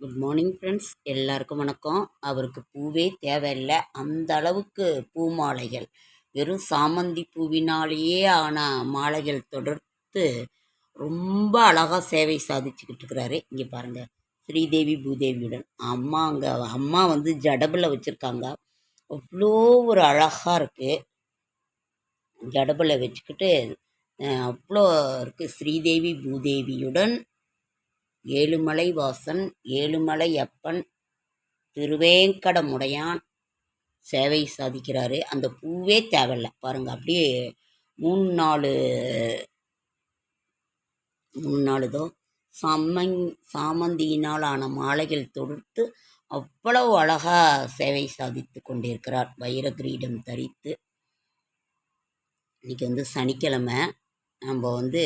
Good morning friends எல்லாருக்கும் வணக்கம். அவருக்கு பூவே தேவையில்லை. அந்த அளவுக்கு பூ மாலைகள். வெறும் சாமந்தி பூவினாலேயே ஆன மாலைகள் தொடர்த்து ரொம்ப அழகாக சேவை சாதிச்சுக்கிட்டு இருக்கிறாரு இங்கே பாருங்கள் ஸ்ரீதேவி பூதேவியுடன். அம்மா அங்கே அம்மா வந்து ஜடபில் வச்சுருக்காங்க. அவ்வளோ ஒரு அழகாக இருக்குது ஜடபில் வச்சுக்கிட்டு அவ்வளோ இருக்குது ஸ்ரீதேவி பூதேவியுடன் ஏழுமலை வாசன் ஏழுமலை அப்பன் திருவேங்கடமுடையான் சேவை சாதிக்கிறாரு. அந்த பூவே தேவையில்ல. பாருங்க அப்படியே மூணு நாலு மூணு நாளுதோ சம்மங் சாமந்தியினால் ஆன மாலைகள் தொடுத்து அவ்வளவு அழகா சேவை சாதித்து கொண்டிருக்கிறார். வைர கிரீடம் தரித்து. இன்னைக்கு வந்து சனிக்கிழமை. நம்ம வந்து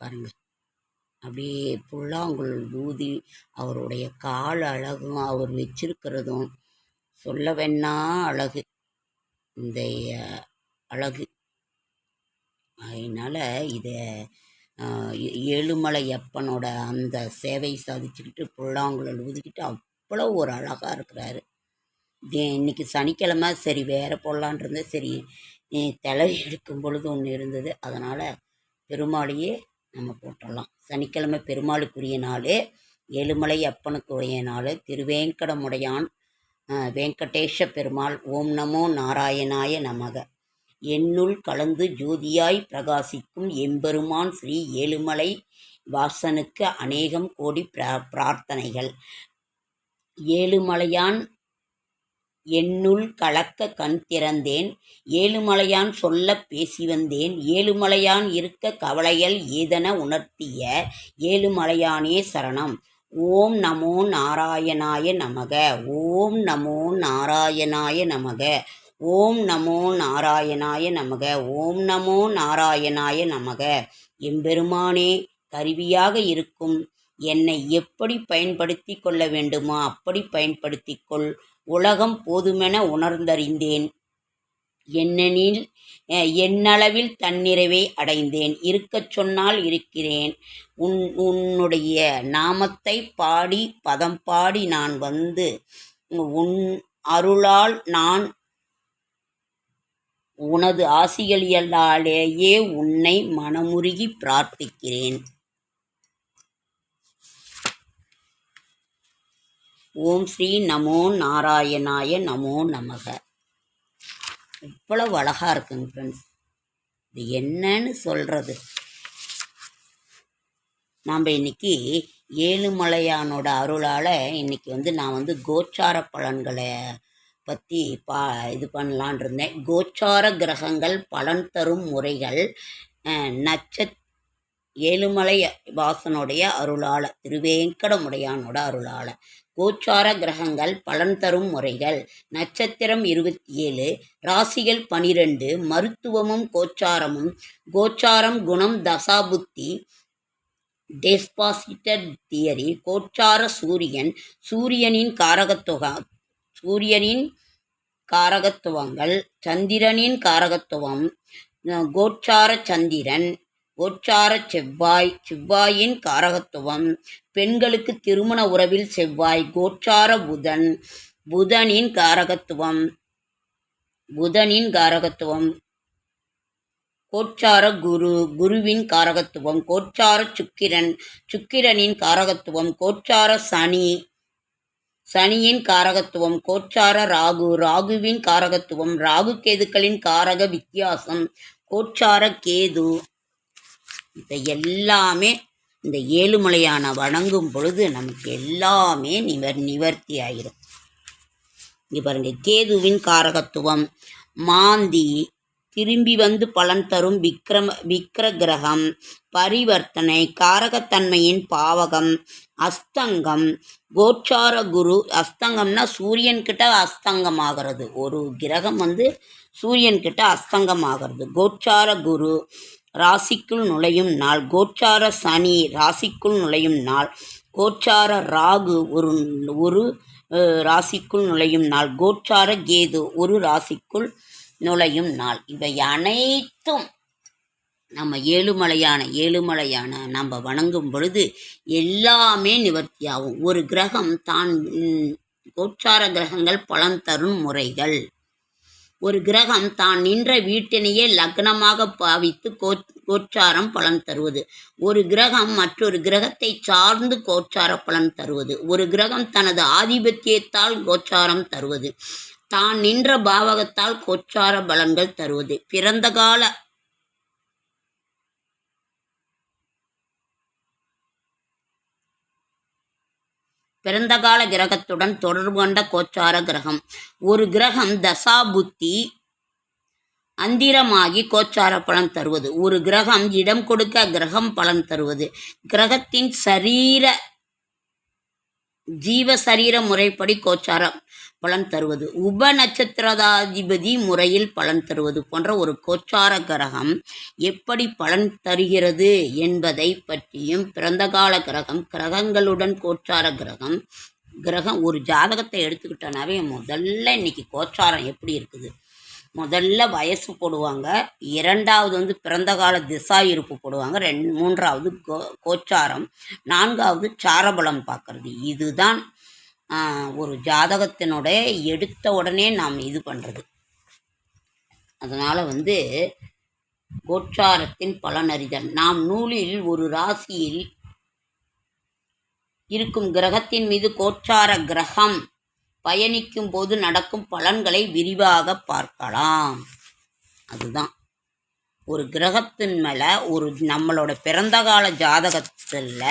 பாருங்கள் அப்படியே புல்லாங்குழல் ஊதி அவருடைய கால் அழகும் அவர் வச்சிருக்கிறதும் சொல்ல வேணா அழகு. இந்த அழகு. அதனால் இதை ஏழுமலை அப்பனோட அந்த சேவை சாதிச்சுக்கிட்டு புல்லாங்குழல் ஊதிக்கிட்டு அவ்வளோ ஒரு அழகாக இருக்கிறாரு. இன்னைக்கு சனிக்கிழமை சரி வேறு போடலான் இருந்தேன் சரி தலை எடுக்கும் பொழுது ஒன்று இருந்தது. அதனால் பெருமாளையே நம்ம போட்டுடலாம் சனிக்கிழமை பெருமாளுக்குரிய நாள் ஏழுமலை அப்பனுக்குரிய நாள் திருவேங்கடமுடையான் வெங்கடேஷ பெருமாள் ஓம் நமோ நாராயணாய நமக. என்னுள் கலந்து ஜோதியாய் பிரகாசிக்கும் எம்பெருமான் ஸ்ரீ ஏழுமலை வாசனுக்கு அநேகம் கோடி பிரார்த்தனைகள். ஏழுமலையான் என்னுள் கலக்க கண் திறந்தேன் ஏழுமலையான் சொல்லப் பேசி வந்தேன் ஏழுமலையான் இருக்க கவலைகள் ஏதென உணர்த்திய ஏழுமலையானே சரணம். ஓம் நமோ நாராயணாய நமக ஓம் நமோ நாராயணாய நமக ஓம் நமோ நாராயணாய நமக ஓம் நமோ நாராயணாய நமக. எம்பெருமானே கருவியாக இருக்கும். என்னை எப்படி பயன்படுத்தி கொள்ள வேண்டுமோ? அப்படி பயன்படுத்திக்கொள் உலகம் போதுமென உணர்ந்தறிந்தேன். என்னெனில் என்னளவில் தன்னிறைவை அடைந்தேன். இருக்கச் சொன்னால் இருக்கிறேன். உன் உன்னுடைய நாமத்தை பாடி பதம் பாடி நான் வந்து உன் அருளால் நான் உனது ஆசிகளியலாலேயே உன்னை மனமுருகி பிரார்த்திக்கிறேன். ஓம் ஸ்ரீ நமோ நாராயணாய நமோ நமக. இவ்வளவு அழகா இருக்குங்க ஃப்ரெண்ட்ஸ் இது என்னன்னு சொல்றது? நாம் இன்னைக்கு ஏழுமலையானோட அருளால் இன்னைக்கு வந்து நான் வந்து கோச்சார பலன்களை பற்றி பா இது பண்ணலான் இருந்தேன். கோச்சார கிரகங்கள் பலன் தரும் முறைகள் நட்சத் நட்ச ஏழுமலை வாசனுடைய அருளால் திருவேங்கடமுடையானோட அருளால். கோச்சார கிரகங்கள் பலன் தரும் முறைகள். நட்சத்திரம் இருபத்தி ஏழு ராசிகள் பனிரெண்டு மருத்துவமும் கோச்சாரமும். கோச்சாரம் குணம் தசாபுத்தி டெஸ்பாசிட்டட் தியரி. கோச்சார சூரியன் சூரியனின் காரகத்துவ சூரியனின் காரகத்துவங்கள் சந்திரனின் காரகத்துவம் கோச்சார சந்திரன் கோச்சார செவ்வாய் செவ்வாயின் காரகத்துவம். பெண்களுக்கு திருமண உறவில் செவ்வாய் கோச்சார புதன் புதனின் காரகத்துவம். புதனின் காரகத்துவம். கோச்சார குரு குருவின் காரகத்துவம். கோச்சார சுக்கிரன் சுக்கிரனின் காரகத்துவம். கோச்சார சனி சனியின் காரகத்துவம். கோச்சார ராகு ராகுவின் காரகத்துவம். ராகு கேதுக்களின் காரக வித்தியாசம். கோச்சார கேது இதை எல்லாமே இந்த ஏழுமலையான வணங்கும் பொழுது நமக்கு எல்லாமே நிவர் நிவர்த்தி ஆயிரும் இங்கே பாருங்க கேதுவின் காரகத்துவம் மாந்தி திரும்பி வந்து பலன் தரும் விக்ரம விக்ர கிரகம் பரிவர்த்தனை காரகத்தன்மையின் பாவகம் அஸ்தங்கம் கோச்சார குரு அஸ்தங்கம்னா சூரியன்கிட்ட அஸ்தங்கம் ஆகிறது ஒரு கிரகம் வந்து சூரியன்கிட்ட அஸ்தங்கம் ஆகிறது கோச்சார குரு ராசிக்குள் நுழையும் நாள். கோச்சார சனி ராசிக்குள் நுழையும் நாள். கோச்சார ராகு ஒரு ஒரு ராசிக்குள் நுழையும் நாள். கோச்சார கேது ஒரு ராசிக்குள் நுழையும் நாள். இவை அனைத்தும் நம்ம ஏழுமலையான ஏழுமலையான நம்ம வணங்கும் பொழுது எல்லாமே நிவர்த்தியாகும். ஒரு கிரகம் தான் கோச்சார கிரகங்கள் பலன் தரும் முறைகள். ஒரு கிரகம் தான் நின்ற வீட்டினையே லக்னமாக பாவித்து கோ கோச்சாரம் பலன் தருவது. ஒரு கிரகம் மற்றொரு கிரகத்தை சார்ந்து கோச்சார பலன் தருவது. ஒரு கிரகம் தனது ஆதிபத்தியத்தால் கோச்சாரம் தருவது. தான் நின்ற பாவகத்தால் கோச்சார பலன்கள் தருவது. பிறந்த கால பிறந்த கால கிரகத்துடன் தொடர்பு கொண்ட கோச்சார கிரகம். ஒரு கிரகம் தசா புத்தி அந்திரமாகி கோச்சார பலன் தருவது. ஒரு கிரகம் இடம் கொடுக்க கிரகம் பலன் தருவது. கிரகத்தின் சரீர ஜீவ சரீர முறைப்படி கோச்சாரம் பலன் தருவது. உப நட்சத்திரதாதிபதி முறையில் பலன் தருவது போன்ற ஒரு கோச்சார கிரகம் எப்படி பலன் தருகிறது என்பதை பற்றியும் பிறந்த கால கிரகம் கிரகங்களுடன் கோச்சார கிரகம் கிரகம் ஒரு ஜாதகத்தை எடுத்துக்கிட்டோனாவே முதல்ல இன்னைக்கு கோச்சாரம் எப்படி இருக்குது? முதல்ல வயசு போடுவாங்க இரண்டாவது வந்து பிறந்த கால திசா இருப்பு போடுவாங்க ரெண் மூன்றாவது கோ கோச்சாரம் நான்காவது சாரபலம் பார்க்கறது. இதுதான் ஒரு ஜாதகத்தினுடைய எடுத்த உடனே நாம் இது பண்ணுறது அதனால் வந்து கோச்சாரத்தின் பலனறிதல். நாம் நூலில் ஒரு ராசியில் இருக்கும் கிரகத்தின் மீது கோச்சார கிரகம் பயணிக்கும் போது நடக்கும் பலன்களை விரிவாக பார்க்கலாம். அதுதான். ஒரு கிரகத்தின் மேலே ஒரு நம்மளோட பிறந்த கால ஜாதகத்தில்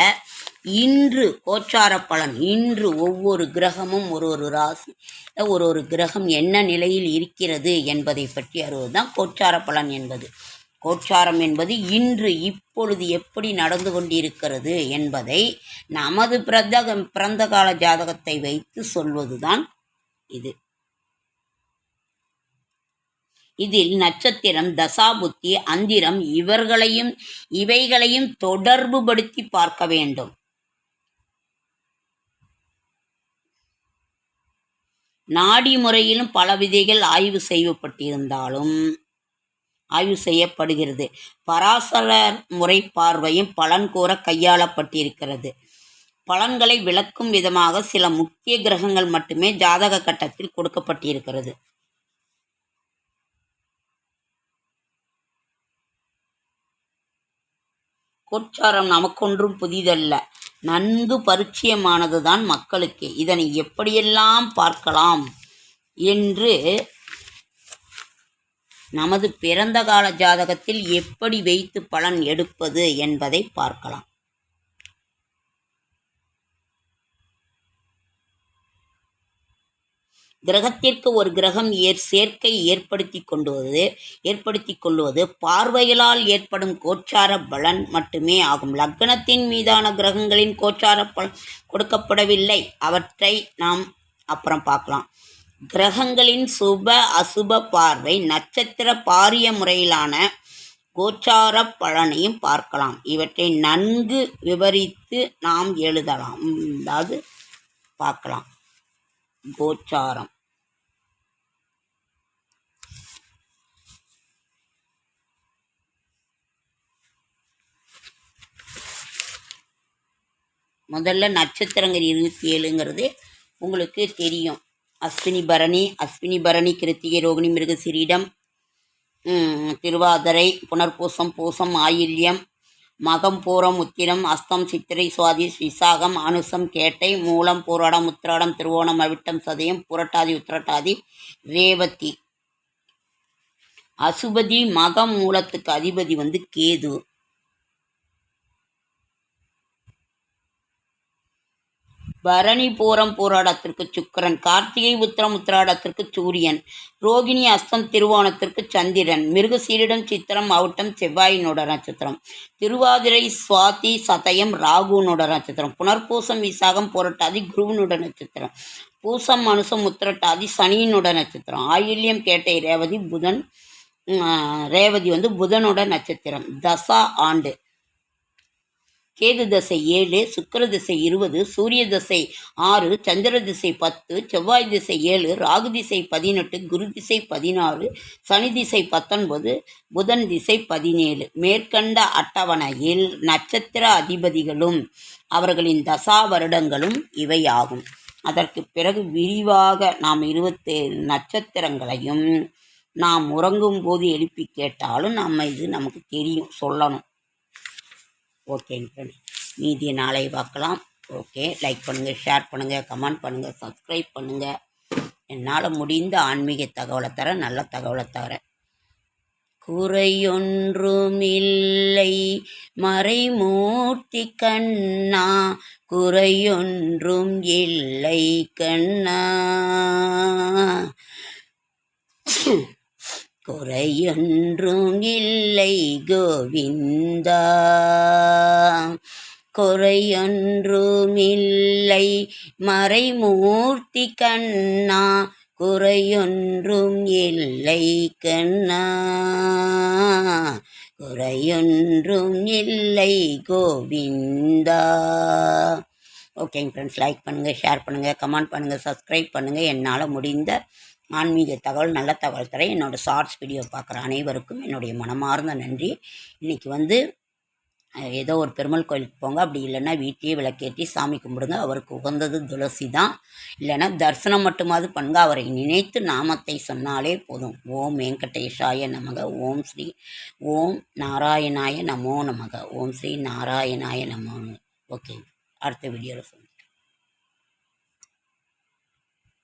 இன்று கோச்சார பலன் இன்று ஒவ்வொரு கிரகமும் ஒரு ஒரு ராசி ஒரு ஒரு கிரகம் என்ன நிலையில் இருக்கிறது என்பதை பற்றி அறிவது தான் கோச்சார பலன் என்பது. கோச்சாரம் என்பது இன்று இப்பொழுது எப்படி நடந்து கொண்டிருக்கிறது என்பதை நமது பிறந்த பிறந்த கால ஜாதகத்தை வைத்து சொல்வதுதான் இது. இதில் நட்சத்திரம் தசாபுத்தி அந்திரம் இவர்களையும் இவைகளையும் தொடர்புபடுத்தி பார்க்க வேண்டும். நாடி முறையிலும் பல விதைகள் ஆய்வு செய்யப்பட்டிருந்தாலும் ஆய்வு செய்யப்படுகிறது. பராசரர் முறை பார்வையும் பலன் கூற கையாளப்பட்டிருக்கிறது. பலன்களை விளக்கும் விதமாக சில முக்கிய கிரகங்கள் மட்டுமே ஜாதக கட்டத்தில் கொடுக்கப்பட்டிருக்கிறது. கோச்சாரம் நமக்கொன்றும் புதிதல்ல. நன்கு பரிச்சயமானதுதான் மக்களுக்கு. இதனை எப்படியெல்லாம் பார்க்கலாம்? என்று நமது பிறந்த கால ஜாதகத்தில் எப்படி வைத்து பலன் எடுப்பது என்பதை பார்க்கலாம். கிரகத்திற்கு ஒரு கிரகம் ஏற் சேர்க்கை ஏற்படுத்தி கொண்டுவது ஏற்படுத்தி கொள்வது பார்வைகளால் ஏற்படும் கோச்சார பலன் மட்டுமே ஆகும். லக்னத்தின் மீதான கிரகங்களின் கோச்சார பலன் கொடுக்கப்படவில்லை. அவற்றை நாம் அப்புறம் பார்க்கலாம். கிரகங்களின் சுப அசுப பார்வை நட்சத்திர பாரிய முறையிலான கோச்சார பலனையும் பார்க்கலாம். இவற்றை நன்கு விவரித்து நாம் எழுதலாம். அதாவது பார்க்கலாம். கோச்சாரம். முதல்ல நட்சத்திரங்கள் இருபத்தி ஏழுங்கிறது உங்களுக்கு தெரியும். அஸ்வினி பரணி அஸ்வினி பரணி கிருத்திகை ரோகிணி மிருகசிரீடம் ம், திருவாதிரை புனர்பூசம் பூசம் ஆயில்யம் மகம் பூரம் உத்திரம் அஸ்தம் சித்திரை சுவாதி விசாகம் அனுசம் கேட்டை மூலம் பூராடம் உத்திராடம் திருவோணம் அவிட்டம் சதயம் புரட்டாதி உத்திரட்டாதி ரேவதி. அசுபதி மகம் மூலத்துக்கு அதிபதி வந்து கேது. பரணி பூரம் போராடத்திற்கு சுக்கரன் கார்த்திகை உத்திரம் உத்திராடத்திற்கு சூரியன் ரோகிணி அஸ்தம் திருவோணத்திற்கு சந்திரன் மிருகசீரிடம் சித்திரம் அவுட்டம் செவ்வாயினோட நட்சத்திரம் திருவாதிரை சுவாதி சதயம் ராகுனோட நட்சத்திரம் புனர்பூசம் விசாகம் புரட்டாதி குருவனோட நட்சத்திரம் பூசம் மனுஷம் உத்திரட்டாதி சனியினோட நட்சத்திரம் ஆயில்யம் கேட்டை ரேவதி புதன் ரேவதி வந்து புதனோட நட்சத்திரம் தசா ஆண்டு. கேது தசை ஏழு சுக்கர திசை இருபது சூரிய திசை ஆறு சந்திர திசை பத்து செவ்வாய் திசை ஏழு ராகு திசை பதினெட்டு குரு திசை பதினாறு சனி திசை பத்தொன்பது புதன் திசை பதினேழு. மேற்கண்ட அட்டவணையில் நட்சத்திர அதிபதிகளும் அவர்களின் தசா வருடங்களும் இவையாகும். அதற்கு பிறகு விரிவாக நாம் இருபத்தேழு நட்சத்திரங்களையும் நாம் உறங்கும் போது எழுப்பி கேட்டாலும் நம்ம இது நமக்கு தெரியும் சொல்லணும். ஓகேங்க ஃப்ரெண்ட்ஸ் மீதியை நாளை பார்க்கலாம். ஓகே லைக் பண்ணுங்கள் ஷேர் பண்ணுங்கள் கமெண்ட் பண்ணுங்கள் சப்ஸ்கிரைப் பண்ணுங்கள் என்னால் முடிந்த ஆன்மீக தகவலை தர நல்ல தகவலை தரேன். குறையொன்றுமில்லை மறைமூர்த்தி கண்ணா. குறையொன்றும் இல்லை கண்ணா. குறையொன்றும் இல்லை கோவிந்தா. குறையொன்றுமில்லை மறைமூர்த்தி கண்ணா. குறையொன்றும் இல்லை கண்ணா. குறையொன்றும் இல்லை கோவிந்தா. ஓகேங்க ஃப்ரெண்ட்ஸ் லைக் பண்ணுங்கள் ஷேர் பண்ணுங்கள் கமெண்ட் பண்ணுங்கள் சப்ஸ்கிரைப் பண்ணுங்கள் என்னால் முடிந்த ஆன்மீக தகவல் நல்ல தகவல் தர என்னோடய ஷார்ட்ஸ் வீடியோ பார்க்குற அனைவருக்கும் என்னுடைய மனமார்ந்த நன்றி. இன்றைக்கி வந்து ஏதோ ஒரு பெருமாள் கோயிலுக்கு போங்க. அப்படி இல்லைன்னா வீட்லேயே விளக்கேற்றி சாமி கும்பிடுங்க. அவருக்கு உகந்தது துளசி தான். இல்லைன்னா தரிசனம் மட்டுமாவது பண்ணுங்க. அவரை நினைத்து நாமத்தை சொன்னாலே போதும். ஓம் வெங்கடேஷாய நமக. ஓம் ஸ்ரீ ஓம் நாராயணாய நமோ நமக. ஓம் ஸ்ரீ நாராயணாய நமோ ஓகே. அடுத்த வீடியோவில் சொல்லுங்கள்